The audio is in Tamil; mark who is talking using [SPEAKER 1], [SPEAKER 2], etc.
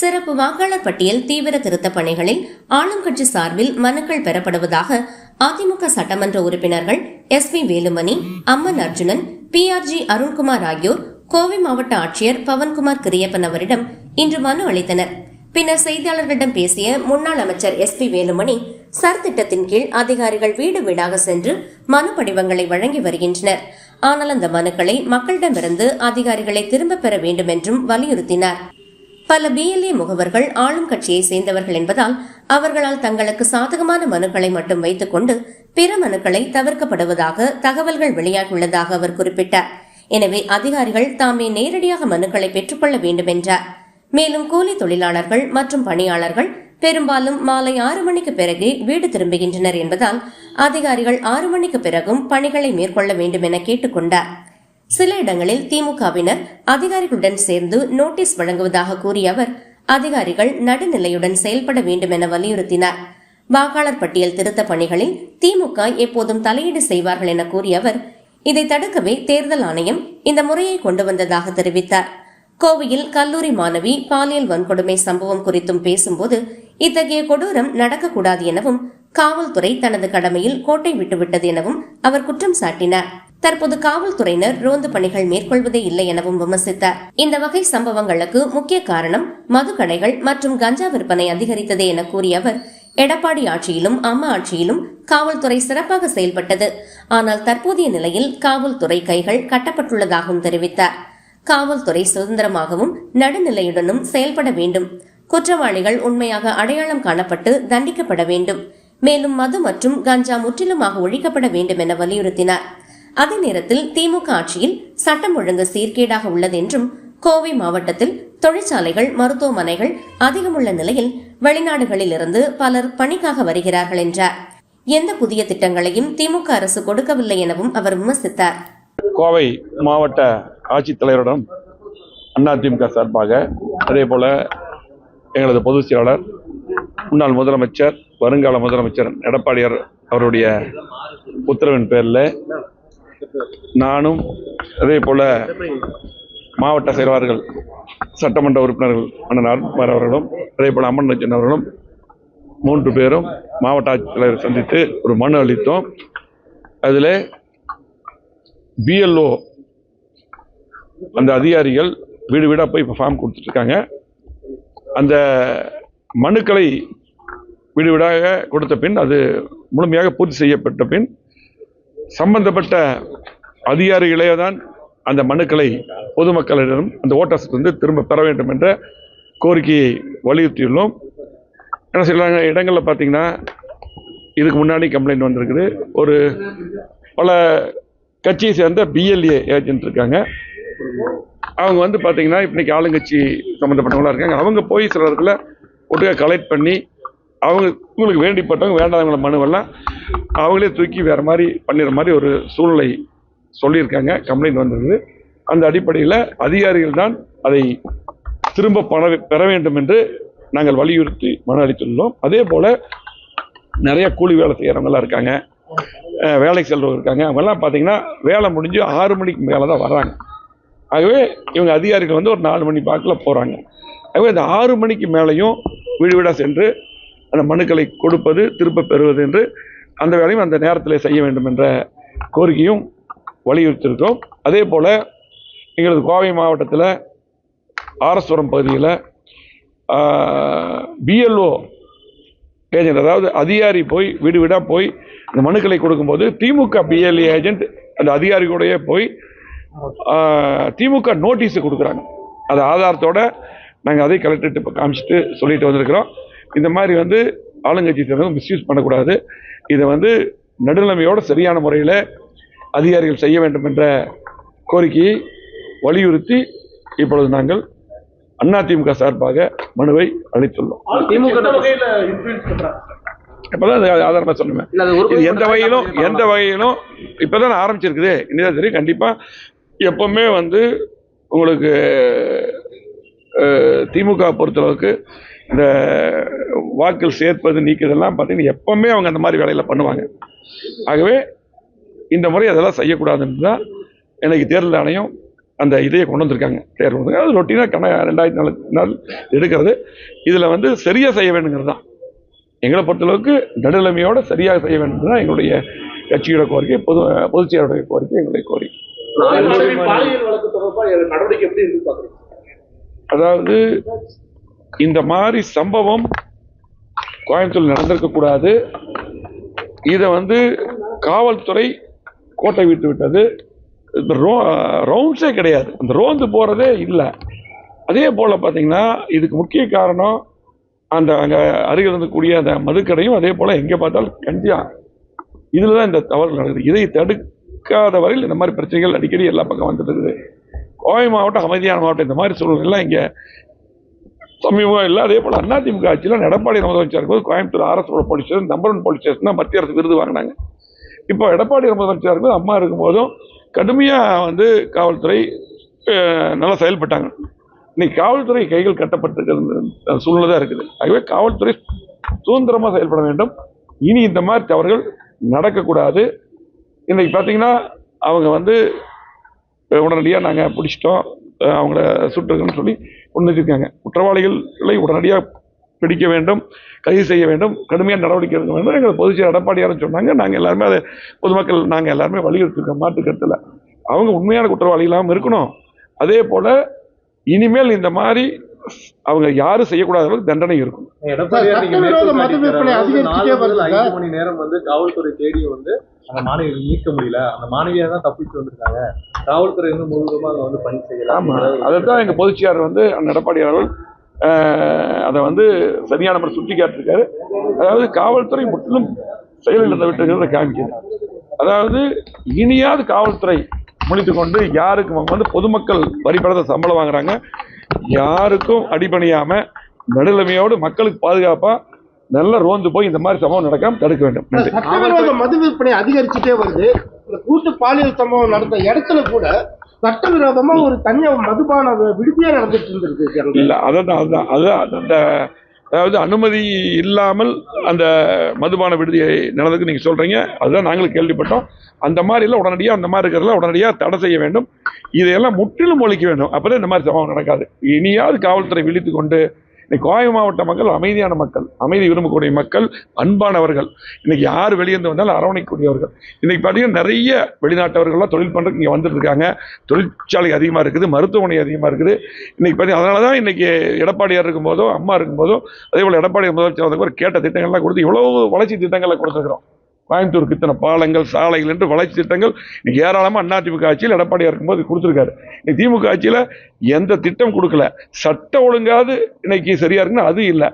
[SPEAKER 1] சிறப்பு வாக்காளர் பட்டியல் தீவிர திருத்தப் பணிகளில் ஆளும் கட்சி சார்பில் மனுக்கள் பெறப்படுவதாக அதிமுக சட்டமன்ற உறுப்பினர்கள் S P Velumani Amman Arjunan P R G Arunkumar ஆகியோர் கோவை மாவட்ட ஆட்சியர் பவன்குமார் கிரியப்பன் அவரிடம் இன்று மனு அளித்தனர். பின்னர் செய்தியாளர்களிடம் பேசிய முன்னாள் அமைச்சர் எஸ் பி வேலுமணி சர் திட்டத்தின் கீழ் அதிகாரிகள் வீடு வீடாக சென்று மனு படிவங்களை வழங்கி வருகின்றனர். ஆனால் அந்த மனுக்களை மக்களிடமிருந்து அதிகாரிகளை திரும்பப் பெற வேண்டும் என்றும் வலியுறுத்தினார். பல பிஎல்ஏ முகவர்கள் ஆளும் கட்சியை சேர்ந்தவர்கள் என்பதால் அவர்களால் தங்களுக்கு சாதகமான மனுக்களை மட்டும் வைத்துக் கொண்டு பிற மனுக்களை தவிர்க்கப்படுவதாக தகவல்கள் வெளியாகியுள்ளதாக அவர் குறிப்பிட்டார். எனவே அதிகாரிகள் தாமே நேரடியாக மனுக்களை பெற்றுக்கொள்ள வேண்டும் என்றார் மேலும் கூலி தொழிலாளர்கள் மற்றும் பணியாளர்கள் பெரும்பாலும் மாலை ஆறு மணிக்கு பிறகு வீடு திரும்புகின்றனர் என்பதால் அதிகாரிகள் ஆறு மணிக்கு பிறகும் பணிகளை மேற்கொள்ள வேண்டும் என கேட்டுக்கொண்டார் சில இடங்களில் திமுகவினர் அதிகாரிகளுடன் சேர்ந்து நோட்டீஸ் வழங்குவதாக கூறிய அவர் அதிகாரிகள் நடுநிலையுடன் செயல்பட வேண்டும் என வலியுறுத்தினார். வாக்காளர் பட்டியல் திருத்த பணிகளில் திமுக எப்போதும் தலையீடு செய்வார்கள் என கூறிய அவர் இதை தடுக்கவே தேர்தல் ஆணையம் இந்த முறையை கொண்டு வந்ததாக தெரிவித்தார். கோவையில் கல்லூரி மாணவி பாலியல் வன்கொடுமை சம்பவம் குறித்தும் பேசும்போது இத்தகைய கொடூரம் நடக்கக்கூடாது எனவும் காவல்துறை தனது கடமையில் கோட்டை விட்டுவிட்டது எனவும் அவர் குற்றம் சாட்டினார். தற்போது காவல்துறையினர் ரோந்து பணிகள் மேற்கொள்வதே இல்லை எனவும் விமர்சித்தார் இந்த வகை சம்பவங்களுக்கு முக்கிய காரணம் மதுக்கடைகள் மற்றும் கஞ்சா விற்பனை அதிகரித்ததே என கூறிய அவர் எடப்பாடி ஆட்சியிலும் அம்மா ஆட்சியிலும் காவல்துறை சிறப்பாக செயல்பட்டது. ஆனால் தற்போதைய நிலையில் காவல்துறை கைகள் கட்டப்பட்டுள்ளதாகவும் தெரிவித்தார். காவல்துறை சுதந்திரமாகவும் நடுநிலையுடனும் செயல்பட வேண்டும். குற்றவாளிகள் உண்மையாக அடையாளம் காணப்பட்டு தண்டிக்கப்பட வேண்டும். மேலும் மது மற்றும் கஞ்சா முற்றிலுமாக ஒழிக்கப்பட வேண்டும் என வலியுறுத்தினார். அதே நேரத்தில் திமுக ஆட்சியில் சட்டம் ஒழுங்கு சீர்கேடாக உள்ளது என்றும் கோவை மாவட்டத்தில் தொழிற்சாலைகள் மருத்துவமனைகள் அதிகமுள்ள நிலையில் வெளிநாடுகளில் இருந்து பலர் பணிக்காக வருகிறார்கள் என்றார். எந்த புதிய திட்டங்களையும் திமுக அரசு கொடுக்கவில்லை எனவும் அவர் விமர்சித்தார்.
[SPEAKER 2] கோவை மாவட்ட ஆட்சித்தலைவரிடம் அதிமுக சார்பாக அதே போல எங்களது பொதுச் செயலாளர் முன்னாள் முதலமைச்சர் வருங்கால முதலமைச்சர் எடப்பாடியார் அவருடைய உத்தரவின் பேரில் நானும் அதே போல மாவட்ட செயலாளர்கள் சட்டமன்ற உறுப்பினர்கள் அண்ணன் அருண்குமார் அவர்களும் அதே போல அம்மன் ரஞ்சன் அவர்களும் மூன்று பேரும் மாவட்ட ஆட்சித்தலைவர் சந்தித்து ஒரு மனு அளித்தோம். அதில் பிஎல்ஓ அந்த அதிகாரிகள் வீடு வீடாக போய் இப்போ ஃபார்ம் கொடுத்துட்ருக்காங்க. அந்த மனுக்களை வீடு வீடாக கொடுத்த பின் அது முழுமையாக பூர்த்தி செய்யப்பட்ட பின் சம்பந்தப்பட்ட அதிகாரிகளே தான் அந்த மனுக்களை பொதுமக்களிடம் அந்த ஓட்டர்ஸ் வந்து திரும்ப பெற வேண்டும் என்ற கோரிக்கையை வலியுறுத்தியுள்ளோம். ஏன்னா சில இடங்களில் பார்த்தீங்கன்னா இதுக்கு முன்னாடி கம்ப்ளைண்ட் வந்திருக்குது. ஒரு பல கட்சியை சேர்ந்த பிஎல்ஏ ஏஜென்ட் இருக்காங்க. அவங்க வந்து பார்த்தீங்கன்னா இன்றைக்கி ஆளுங்கட்சி சம்மந்தப்பட்டவங்களா இருக்காங்க. அவங்க போய் சில இடத்துல ஒட்டுக்காக கலெக்ட் பண்ணி அவங்க உங்களுக்கு வேண்டிப்பட்டவங்க வேண்டாதவங்கள மனுவெல்லாம் அவங்களே தூக்கி வேறு மாதிரி பண்ணிடுற மாதிரி ஒரு சூழ்நிலை சொல்லியிருக்காங்க. கம்ப்ளைண்ட் வந்திருக்குது அந்த அடிப்படையில் அதிகாரிகள் தான் அதை திரும்ப பண பெற வேண்டும் என்று நாங்கள் வலியுறுத்தி மன அளித்துள்ளோம். அதே போல் நிறைய கூலி வேலை செய்கிறவங்கலாம் இருக்காங்க. வேலைக்கு செல்றவங்க இருக்காங்க. அவங்கெல்லாம் பார்த்தீங்கன்னா வேலை முடிஞ்சு ஆறு மணிக்கு மேலே தான் வராங்க. ஆகவே இவங்க அதிகாரிகள் வந்து ஒரு நாலு மணி வாக்கில் போகிறாங்க ஆகவே அந்த ஆறு மணிக்கு மேலேயும் வீடு வீடாக சென்று அந்த மனுக்களை கொடுப்பது திரும்ப பெறுவது என்று அந்த வேலையும் அந்த நேரத்தில் செய்ய வேண்டும் என்ற கோரிக்கையும் வலியுறுத்தியிருக்கிறோம். அதே போல் எங்களது கோவை மாவட்டத்தில் ஆரஸ்வரம் பகுதியில் பிஎல்ஓ ஏஜென்ட் அதாவது அதிகாரி போய் வீடு வீடாக போய் அந்த மனுக்களை கொடுக்கும்போது திமுக பிஎல்ஏ ஏஜென்ட் அந்த அதிகாரிகளோடயே போய் திமுக நோட்டீஸு கொடுக்குறாங்க. அது ஆதாரத்தோடு நாங்கள் அதை கலெக்டர்கிட்ட இப்போ காமிச்சிட்டு சொல்லிட்டு வந்திருக்கிறோம். இந்த மாதிரி வந்து ஆளுங்கட்சி சேர்ந்தவங்க மிஸ்யூஸ் பண்ணக்கூடாது. இதை வந்து நடுநிலைமையோட சரியான முறையில் அதிகாரிகள் செய்ய வேண்டும் என்ற கோரிக்கையை வலியுறுத்தி இப்பொழுது நாங்கள் அதிமுக சார்பாக மனுவை அளித்துள்ளோம். இப்பதான் அது ஆதாரமா சொன்னேன். இது எந்த வகையிலும் எந்த வகையிலும் இப்பதான் ஆரம்பிச்சிருக்குது. இனிதான் தெரியும். கண்டிப்பா எப்பவுமே வந்து உங்களுக்கு திமுக பொறுத்தளவுக்கு இந்த வாக்கள் சேர்ப்பது நீக்குதெல்லாம் பார்த்தீங்கன்னா எப்பவுமே அவங்க அந்த மாதிரி வேலையில பண்ணுவாங்க. ஆகவே இந்த முறை அதெல்லாம் செய்யக்கூடாதுன்னு தான் எனக்கு தேர்தல் ஆணையம் அந்த இதையை கொண்டு வந்திருக்காங்க. தேர்வு அது ரொட்டீனாக கண ரெண்டாயிரத்தி நாலு நாள் எடுக்கிறது. இதில் வந்து சரியாக செய்ய வேண்டுங்கிறது தான். எங்களை பொறுத்தளவுக்கு நடுநிலைமையோடு சரியாக செய்ய வேண்டும் தான் எங்களுடைய கட்சியோட கோரிக்கை பொது பொதுச் செயலருடைய கோரிக்கை எங்களுடைய கோரிக்கை. அதாவது இந்த மாதிரி சம்பவம் கோயம்புத்தூர் நடந்திருக்கக்கூடாது இதை வந்து காவல்துறை கோட்டை விட்டு விட்டது. இந்த ரோ ரவுண்ட்ஸே கிடையாது. அந்த ரோந்து போகிறதே இல்லை. அதே போல் பார்த்தீங்கன்னா இதுக்கு முக்கிய காரணம் அந்த அங்கே அருகில் இருந்தக்கூடிய அந்த மதுக்கடையும் அதே போல் எங்கே பார்த்தாலும் கஞ்சா. இதில் தான் இந்த தவறு நடக்குது. இதை தடுக்காத வரையில் இந்த மாதிரி பிரச்சனைகள் அடிக்கடி எல்லா பக்கம் வந்துட்டு இருக்குது. கோவை மாவட்டம் அமைதியான மாவட்டம் இந்த மாதிரி சூழ்நிலைலாம் இங்கே சமீபம் இல்லை அதே போல் அதிமுக ஆட்சியில் எடப்பாடி முதலமைச்சர் போது கோயம்புத்தூர் அரசு police station number one police station தான் மத்திய அரசு விருது வாங்கினாங்க. இப்போ எடப்பாடி முதலமைச்சர் இருக்கும்போது அம்மா இருக்கும்போதும் கடுமையாக வந்து காவல்துறை நல்லா செயல்பட்டாங்க. இன்னைக்கு காவல்துறை கைகள் கட்டப்பட்டிருக்கிற சூழ்நிலை தான் இருக்குது. ஆகவே காவல்துறை சுதந்திரமாக செயல்பட வேண்டும். இனி இந்த மாதிரி தவறுகள் நடக்கக்கூடாது. இன்னைக்கு பார்த்தீங்கன்னா அவங்க வந்து உடனடியாக நாங்கள் பிடிச்சிட்டோம். அவங்கள சுட்டுருக்கோன்னு சொல்லி கொண்டு குற்றவாளிகளை உடனடியாக பிடிக்க வேண்டும் கைது செய்ய வேண்டும் கடுமையான நடவடிக்கை எடுக்க வேண்டும். எங்கள் பொதுச்செயலர் எடப்பாடியாரும் சொன்னாங்க. நாங்கள் எல்லாருமே அதை பொதுமக்கள் நாங்கள் எல்லாருமே வலியுறுத்திருக்கோம் மாற்று அவங்க உண்மையான குற்றவாளிகளாகவும் இருக்கணும். அதே போல் இனிமேல் இந்த மாதிரி அவங்க யாரும் செய்யக்கூடாத அளவுக்கு தண்டனை இருக்கும்.
[SPEAKER 3] ஐந்து மணி நேரம் வந்து காவல்துறை தேடியும் வந்து அந்த மாணவியை மீட்க முடியல. அந்த மாணவியா தான் தப்பிச்சு வந்திருக்காங்க. காவல்துறை வந்து முழுவதுமா அங்க வந்து பணி செய்யலாம்
[SPEAKER 2] ஆமாம் அதை தான் எங்கள் பொதுச்சியார் வந்து அந்த எடப்பாடி அவர்கள் ஆஹ், அதை வந்து சரியான முறை சுட்டி காட்டிருக்காரு அதாவது காவல்துறை முற்றிலும் செயலிழந்து விட்டுங்கிறத காமிக்குது. அதாவது இனியாவது காவல்துறை முடித்து கொண்டு அவங்க வந்து பொதுமக்கள் வரிப்படத்தை சம்பளம் வாங்குறாங்க. யாருக்கும் அடிபணியாம நடுநிலைமையோடு மக்களுக்கு பாதுகாப்பா நல்ல ரோந்து போய் இந்த மாதிரி சம்பவம் நடக்காம தடுக்க வேண்டும்.
[SPEAKER 4] மது விற்பனை அதிகரிச்சுட்டே வருது. இந்த கூட்டு பாலியல் சம்பவம் நடந்த இடத்துல கூட சட்டவிரோதமா ஒரு தனியா மதுபான விடுதியா நடந்துட்டு இருந்திருக்கு.
[SPEAKER 2] இல்ல அதான் அதுதான். அதுதான் அந்த அதாவது அனுமதி இல்லாமல் அந்த மதுபான விடுதியை நடந்ததுக்கு நீங்கள் சொல்கிறீங்க அதுதான் நாங்களும் கேள்விப்பட்டோம். அந்த மாதிரிலாம் உடனடியாக அந்த மாதிரி இருக்கிறதெல்லாம் உடனடியாக தடை செய்ய வேண்டும். இதையெல்லாம் முற்றிலும் ஒழிக்க வேண்டும். அப்பதான் இந்த மாதிரி சம்பவம் நடக்காது. இனியாவது காவல்துறை விழித்து கொண்டு இன்னைக்கு கோவை மாவட்ட மக்கள் அமைதியான மக்கள் அமைதி விரும்பக்கூடிய மக்கள் அன்பானவர்கள். இன்னைக்கு யார் வெளியேந்து வந்தாலும் அரவணைக்கூடியவர்கள் இன்னைக்கு பார்த்தீங்கன்னா நிறைய வெளிநாட்டவர்கள்லாம் தொழில் பண்ணுறதுக்கு இங்கே வந்துட்டு இருக்காங்க தொழிற்சாலை அதிகமாக இருக்குது மருத்துவமனை அதிகமாக இருக்குது. இன்னைக்கு பார்த்தீங்கன்னா அதனால தான் இன்னைக்கு எடப்பாடியார் இருக்கும்போதோ அம்மா இருக்கும்போதோ அதே போல் எடப்பாடி முதலமைச்சர் வந்தபோது கேட்ட திட்டங்கள்லாம் கொடுத்து இவ்வளவு வளர்ச்சி திட்டங்களை கொடுத்துருக்குறோம். கோயம்புத்தூருக்கு இத்தனை பாலங்கள் சாலைகள் என்று வளர்ச்சி திட்டங்கள் இன்னைக்கு ஏராளமாக அதிமுக ஆட்சியில் எடப்பாடியாக இருக்கும்போது கொடுத்துருக்காரு. இன்னைக்கு திமுக ஆட்சியில் எந்த திட்டம் கொடுக்கல. சட்டம் ஒழுங்காது இன்னைக்கு சரியா இருக்குன்னா அது இல்லை.